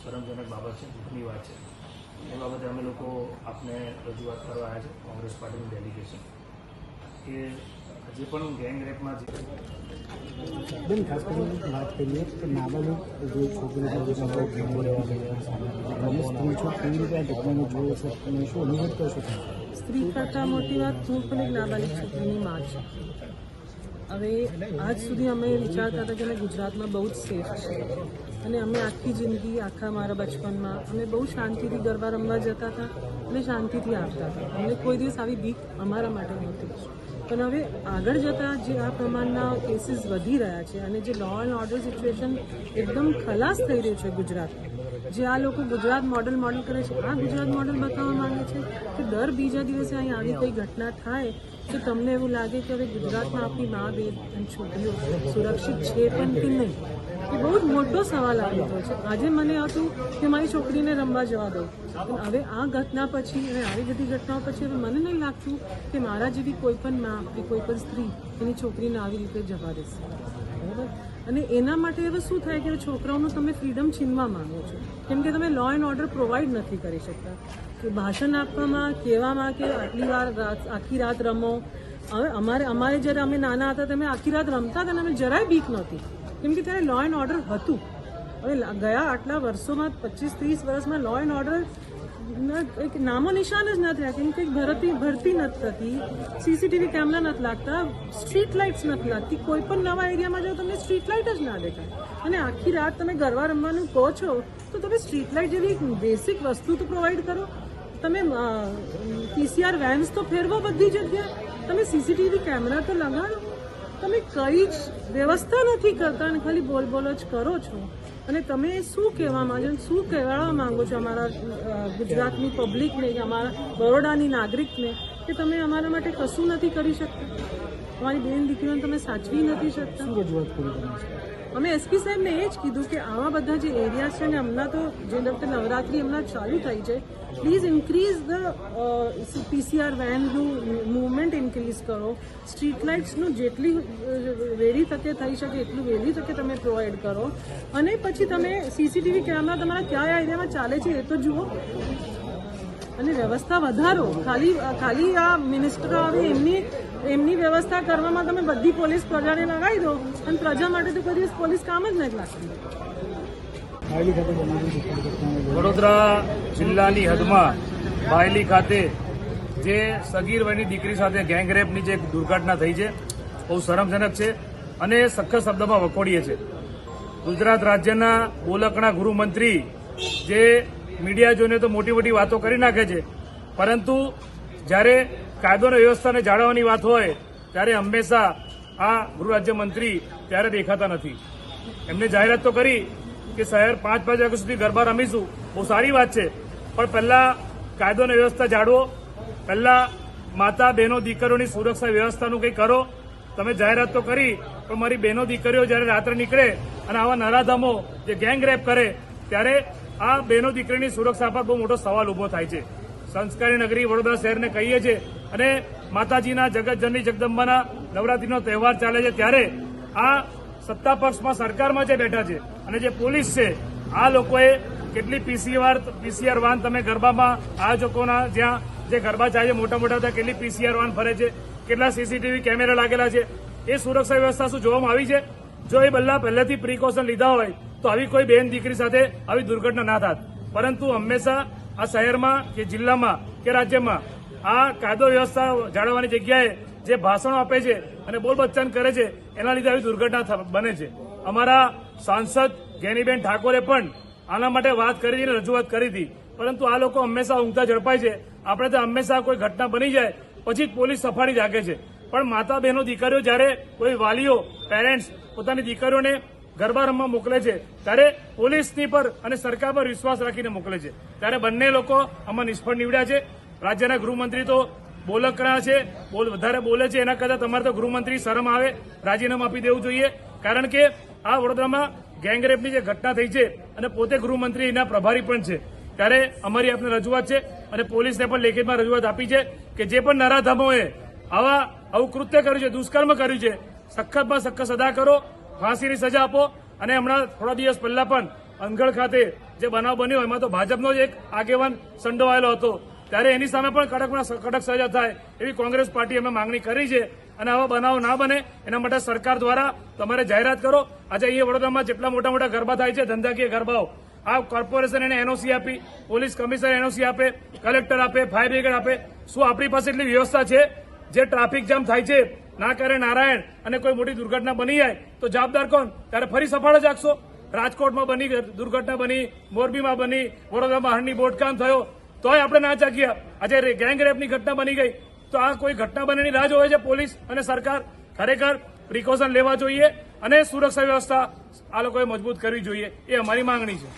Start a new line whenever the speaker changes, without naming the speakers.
શરમજનક બાબત છે દુઃખની વાત છે. એ બાબતે અમે લોકો આપને રજૂઆત કરવા આવ્યા છે કોંગ્રેસ પાર્ટીનું ડેલિગેશન કે જે પણ ગેંગ રેપમાં જે
વાત કરીએ કે નાબાલક જે છોકરી સ્ત્રી છો? કેવી શું
સ્ત્રી કરતાં મોટી વાત હું પણ એક નાબાલિક છોકરીની માં છું. હવે આજ સુધી અમે વિચારતા હતા કે અમે ગુજરાતમાં બહુ જ સેફ છે અને અમે આખી જિંદગી, આખા મારા બચપનમાં, અમે બહુ શાંતિથી ગરબા રમવા જતા હતા અને શાંતિથી આવતા હતા. અમને કોઈ દિવસ આવી બીક અમારા માટે નહોતી. પણ હવે આગળ જતાં જે આ પ્રમાણના કેસીસ વધી રહ્યા છે અને જે લો એન્ડ ઓર્ડર સિચ્યુએશન એકદમ ખલાસ થઈ રહ્યું છે ગુજરાતમાં જે આ લોકો ગુજરાત મોડલ મોડલ કરે છે, આ ગુજરાત મોડલ બતાવવા માંગે છે કે દર બીજા દિવસે અહીં આવી કંઈ ઘટના થાય તો તમને એવું લાગે કે હવે ગુજરાતમાં આપણી મા બેન છોકરીઓ સુરક્ષિત છે પણ કે નહીં? એ બહુ જ મોટો સવાલ આવી છે. આજે મને હતું કે મારી છોકરીને રમવા જવા દઉં પણ હવે આ ઘટના પછી અને આવી બધી ઘટનાઓ પછી હવે મને નહીં લાગતું કે મારા જેવી કોઈ પણ મા કે કોઈ પણ સ્ત્રી એની છોકરીને આવી રીતે જવા દેશે. બરાબર? અને એના માટે હવે શું થાય કે છોકરાઓનું તમે ફ્રીડમ છીનવા માંગો છો? કેમ કે તમે લો એન્ડ ઓર્ડર પ્રોવાઈડ નથી કરી શકતા. કે ભાષણ આપવામાં, કહેવામાં કે આટલી વાર આખી રાત રમો. હવે અમારે અમારે જ્યારે અમે નાના હતા તમે આખી રાત રમતા હતા અને અમે જરાય બીક નહોતી. કેમ કે ત્યારે લો એન્ડ ઓર્ડર હતું. હવે ગયા આટલા વર્ષોમાં પચીસ ત્રીસ વર્ષમાં લો એન્ડ ઓર્ડર એક નામો નિશાન જ નથી રહ્યા કેમ કે ભરતી ભરતી નથી થતી. સીસીટીવી કેમેરા નથી લાગતા. સ્ટ્રીટ લાઇટ્સ નથી લાગતી. કોઈ પણ નવા એરિયામાં જાઓ તમને સ્ટ્રીટ લાઇટ જ ના દેખાય. અને આખી રાત તમે ગરબા રમવાનું કહો છો, તો તમે સ્ટ્રીટ લાઇટ જેવી બેસિક વસ્તુ તો પ્રોવાઈડ કરો. તમે પીસીઆર વેન્સ તો ફેરવો બધી જગ્યાએ. તમે સીસીટીવી કેમેરા તો લગાડો. તમે કઈ જ વ્યવસ્થા નથી કરતા અને ખાલી બોલ બોલ જ કરો છો. અને તમે શું કહેવા માંગો છો? શું કહેવાડવા માંગો છો અમારા ગુજરાતની પબ્લિકને અમારા બરોડાની નાગરિકને કે તમે અમારા માટે કશું નથી કરી શકતા? તમારી બેન દીકરીઓને તમે સાચવી નથી શકતા.
શું રજૂઆત કરી
અમે એસપી સાહેબને એ જ કીધું કે આવા બધા જે એરિયા છે ને હમણાં તો જે વખતે નવરાત્રી હમણાં ચાલુ થઈ છે પ્લીઝ ઇન્ક્રીઝ ધ પીસીઆર વેનનું મુવમેન્ટ ઇન્ક્રીઝ કરો. સ્ટ્રીટ લાઇટ્સનું જેટલી વેરી વહેલી તકે થઈ શકે એટલું વહેલી તકે તમે પ્રોવાઈડ કરો. અને પછી તમે સીસીટીવી કેમેરા તમારા કયા એરિયામાં ચાલે છે એ તો જુઓ. અને વ્યવસ્થા વધારો. ખાલી ખાલી આ મિનિસ્ટર આવે એમની એમની વ્યવસ્થા કરવામાં તમે બધી પોલીસ પ્રજાને લગાવી દો અને પ્રજા માટે તો કોઈ પોલીસ કામ જ નથી લાગતી.
વડોદરા જિલ્લાની હદમાં બાયલી ખાતે જે સગીર વયની દીકરી સાથે ગેંગરેપની જે દુર્ઘટના થઈ છે બહુ શરમજનક છે અને સખત શબ્દમાં વખોડીએ છે. ગુજરાત રાજ્યના બોલકણા ગૃહમંત્રી જે મીડિયા જોઈને તો મોટી મોટી વાતો કરી નાખે છે. પરંતુ જ્યારે કાયદો અને વ્યવસ્થાને જાળવવાની વાત હોય, ત્યારે હંમેશા આ ગૃહ રાજ્યમંત્રી ત્યારે દેખાતા નથી. એમને જાહેરાત તો કરી કે શહેર પાંચ પાંચ વાગ્યા સુધી ગરબા રમીશું, બહુ સારી વાત છે. પણ પહેલા કાયદો અને વ્યવસ્થા જાળવો, પહેલા માતા, બહેનો, દીકરીઓની સુરક્ષા વ્યવસ્થાનું કંઈ કરો. તમે જાહેરાત તો કરી, પણ મારી બહેનો, દીકરીઓ જ્યારે રાત્રે નીકળે અને આવા નરાધમો જે ગેંગ રેપ કરે, ત્યારે આ બહેનો, દીકરીની સુરક્ષા પર બહુ મોટો સવાલ ઊભો થાય છે. સંસ્કારી નગરી વડોદરા શહેરને કહીએ છીએ. અને માતાજીના જગતજનની જગદંબાના નવરાત્રીનો તહેવાર ચાલે છે ત્યારે આ સત્તા પક્ષમાં સરકારમાં જે બેઠા છે અને જે પોલીસ છે, આ લોકોએ કેટલી પીસીઆર પીસીઆર વાન તમે ગરબામાં આયોજકોના જ્યાં જે ગરબા ચાલે છે, મોટા મોટા ત્યાં કેટલી પીસીઆર વાન ફરે છે, કેટલા સીસીટીવી કેમેરા લાગેલા છે, એ સુરક્ષા વ્યવસ્થા શું જોવામાં આવી છે? જો એ બલ્લા પહેલેથી પ્રિકોશન લીધા હોય, તો આવી કોઈ બેન દીકરી સાથે આવી દુર્ઘટના ના થાત. પરંતુ હંમેશા આ શહેરમાં કે જિલ્લામાં કે રાજ્યમાં આ કાયદો વ્યવસ્થા જાળવવાની જગ્યાએ જે ભાષણો આપે છે અને બોલ બચ્ચન કરે છે, એના લીધે આવી દુર્ઘટના બને છે. અમારા સાંસદ ગેનીબેન ઠાકોરે પણ આના માટે વાત કરી અને રજૂઆત કરી હતી. પરંતુ આ લોકો હંમેશા ઊંઘતા ઝડપાય છે. આપણે તો હંમેશા કોઈ ઘટના બની જાય, પછી જ પોલીસ સફાળી જાગે છે. પણ માતા બહેનો દીકરીઓ જ્યારે કોઈ વાલીઓ પેરેન્ટ્સ પોતાની દીકરીઓને ગરબા રમવા મોકલે છે. ત્યારે પોલીસની પર અને સરકાર પર વિશ્વાસ રાખીને મોકલે છે. ત્યારે બંને લોકો આમાં નિષ્ફળ નીવડ્યા છે. રાજ્યના ગૃહમંત્રી તો બોલકરા છે, બોલ વધારે બોલે છે. એના કરતાં તમારે તો ગૃહમંત્રી શરમ આવે. રાજીનામું આપી દેવું જોઈએ. કારણ કે આ વડોદરામાં ગેંગરેપની જે ઘટના થઈ છે અને પોતે ગૃહમંત્રી એના પ્રભારી પણ છે. ત્યારે અમારી આપને રજૂઆત છે અને પોલીસને પણ લેખિતમાં રજૂઆત આપી છે કે જે પણ નરાધમોએ આવા આવું કૃત્ય કર્યું છે, દુષ્કર્મ કર્યું છે, સખતમાં સખત સદા કરો ફાંસીની સજા આપો. અને હમણાં થોડા દિવસ પહેલા પણ અંગળ ખાતે જે બનાવ બન્યો, એમાં તો ભાજપનો જ એક આગેવાન સંડોવાયેલો હતો. ત્યારે એની સામે પણ કડકમાં કડક સજા થાય એવી કોંગ્રેસ પાર્ટી અમે માંગણી કરી છે. અને આવા બનાવ ના બને, એના માટે સરકાર દ્વારા તમારે જાહેરાત કરો. આજે અહીંયા વડોદરામાં જેટલા મોટા મોટા ગરબા થાય છે, ધંધાકીય ગરબાઓ, આ કોર્પોરેશન એને એનઓસી આપી, પોલીસ કમિશનર એનઓસી આપે, કલેક્ટર આપે, ફાયર બ્રિગેડ આપે. શું આપણી પાસે એટલી વ્યવસ્થા છે? જે ટ્રાફિક જામ થાય છે, ના કરે નારાયણ અને કોઈ મોટી દુર્ઘટના બની જાય, તો જવાબદાર કોણ? ત્યારે ફરી સફાળ જ રાખશો રાજકોટમાં બની, દુર્ઘટના બની, મોરબીમાં બની, વડોદરામાં હંડની બોટકામ થયો, તોય આપણે ના જાગ્યા આજે ગેંગ રેપની ઘટના બની ગઈ. તો આ કોઈ ઘટના બનેની રાહ જોવે છે પોલીસ અને સરકાર? ખરેખર પ્રિકોશન લેવા જોઈએ અને સુરક્ષા વ્યવસ્થા આ લોકોએ મજબૂત કરવી જોઈએ, એ અમારી માંગણી છે.